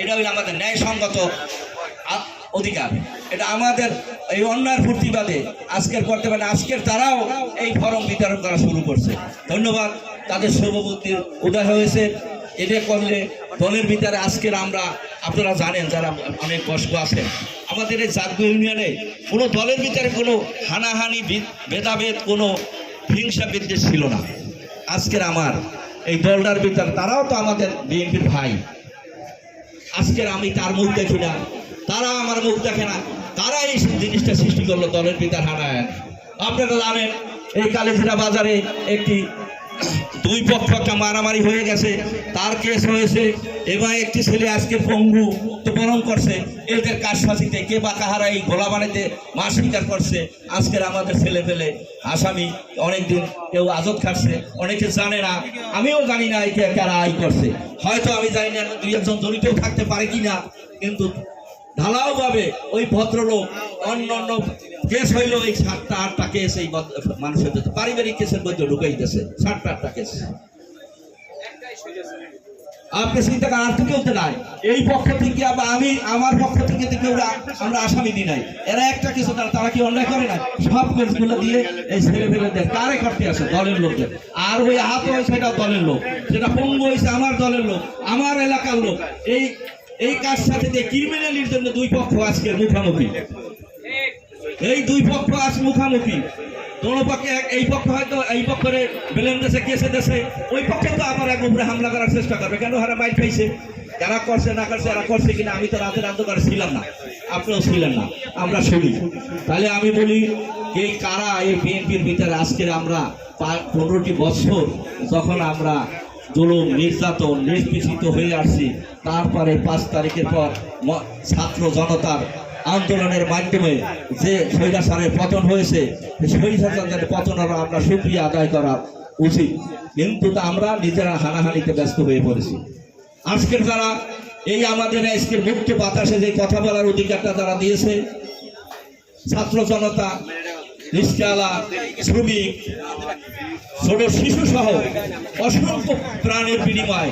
এটা হইল আমাদের ন্যায়সঙ্গত অধিকার। এটা আমাদের এই অন্যায়ের প্রতিবাদে আজকের করতে পারে আজকের তারাও এই ফরম বিতরণ করা শুরু করছে। ধন্যবাদ। তাদের শুভবুদ্ধির উদয় হয়েছে। এটা করলে দলের ভিতরে আজকের আমরা, আপনারা জানেন যারা অনেক বয়স্ক আছেন। আমাদের এই জাগ্য ইউনিয়নে কোনো দলের ভিতরে কোনো হানাহানি ভেদাভেদ, কোনো হিংসা বিদ্বেষ ছিল না। আজকের আমার এই দলটার ভিতরে তারাও তো আমাদের বিএনপির ভাই। আজকের আমি তার মুখ দেখি না। তারা আমার মুখ দেখে না। তারা এই জিনিসটা সৃষ্টি করল দলের পিতার হানায়। আপনারা জানেন, এই কালীঘিরা বাজারে একটি দুই পক্ষ একটা মারামারি হয়ে গেছে, তার কেস হয়েছে। এবং একটি ছেলে আজকে পঙ্গু তো বরণ করছে। এদের কাজফাঁসিতে কে বা কাহারা এই গোলা বানাইতে মাস স্বীকার করছে, আজকের আমাদের ছেলে পেলে। আসামি অনেকদিন কেউ আজত খাচ্ছে অনেকে জানে না। আমিও জানি না একে কারা আই করছে। হয়তো আমি জানি না দুই একজন জড়িতও থাকতে পারে কিনা, কিন্তু ঢালাও ভাবে ওই ভদ্রলোক, অন্য অন্য কেস হইল, এই সাতটা, আটটা কেস এই মানুষের ভিতরে পারিবারিক কেসের মধ্যে ঢুকাইতেছে সাতটা, আটটা কেস। আপনি চিন্তা করেন আর কেউ নাই? এই পক্ষ থেকে আমি, আমার পক্ষ থেকে তো কেউ আমরা আসামি দিই নাই। এরা একটা কিছু, তারা তারা কি অন্যায় করে না সব কেসগুলো দিয়ে এই ছেলে ফেলেদের কারে করতে আসে? দলের লোকদের। আর ওই হাত হয়েছে সেটা দলের লোক। সেটা পঙ্গু হয়েছে আমার দলের লোক, আমার এলাকার লোক। এই এই কাজ সাথে যে ক্রিমিনালির জন্য দুই পক্ষ আজকে মুখামুখি। এই দুই পক্ষ আজ মুখামুখি। দোনো পক্ষে এই পক্ষ হয়তো এই পক্ষের বেলেন দেশে, কেসে দেশে, ওই পক্ষে তো আবার এক উপরে হামলা করার চেষ্টা করবে। কেন হারা মাইর খাইছে? যারা করছে, না করছে, এরা করছে কিনা আমি তো রাতের অন্ধকারে ছিলাম না। আপনিও ছিলেন না, আমরা শুনি। তাহলে আমি বলি এই কারা এই বিএনপির ভিতরে? আজকের আমরা পনেরোটি বছর যখন আমরা জুলুম, নির্যাতন নিষ্পেষিত হয়ে আসছি। তারপরে পাঁচ তারিখের পর ছাত্র জনতার আন্দোলনের মাধ্যমে যে স্বৈরাচারের পতন হয়েছে স্বৈরাচারের পতনের আমরা সুক্রিয়া আদায় করা উচিত। কিন্তু আমরা নিজেরা হানাহানিতে ব্যস্ত হয়ে পড়েছি। আজকের যারা এই আমাদের আজকের মুক্ত বাতাসে যে কথা বলার অধিকারটা তারা দিয়েছে, ছাত্র জনতা রিক্সাওয়ালা শ্রমিক ছোট শিশু সহ অসংখ্য প্রাণের বিনিময়।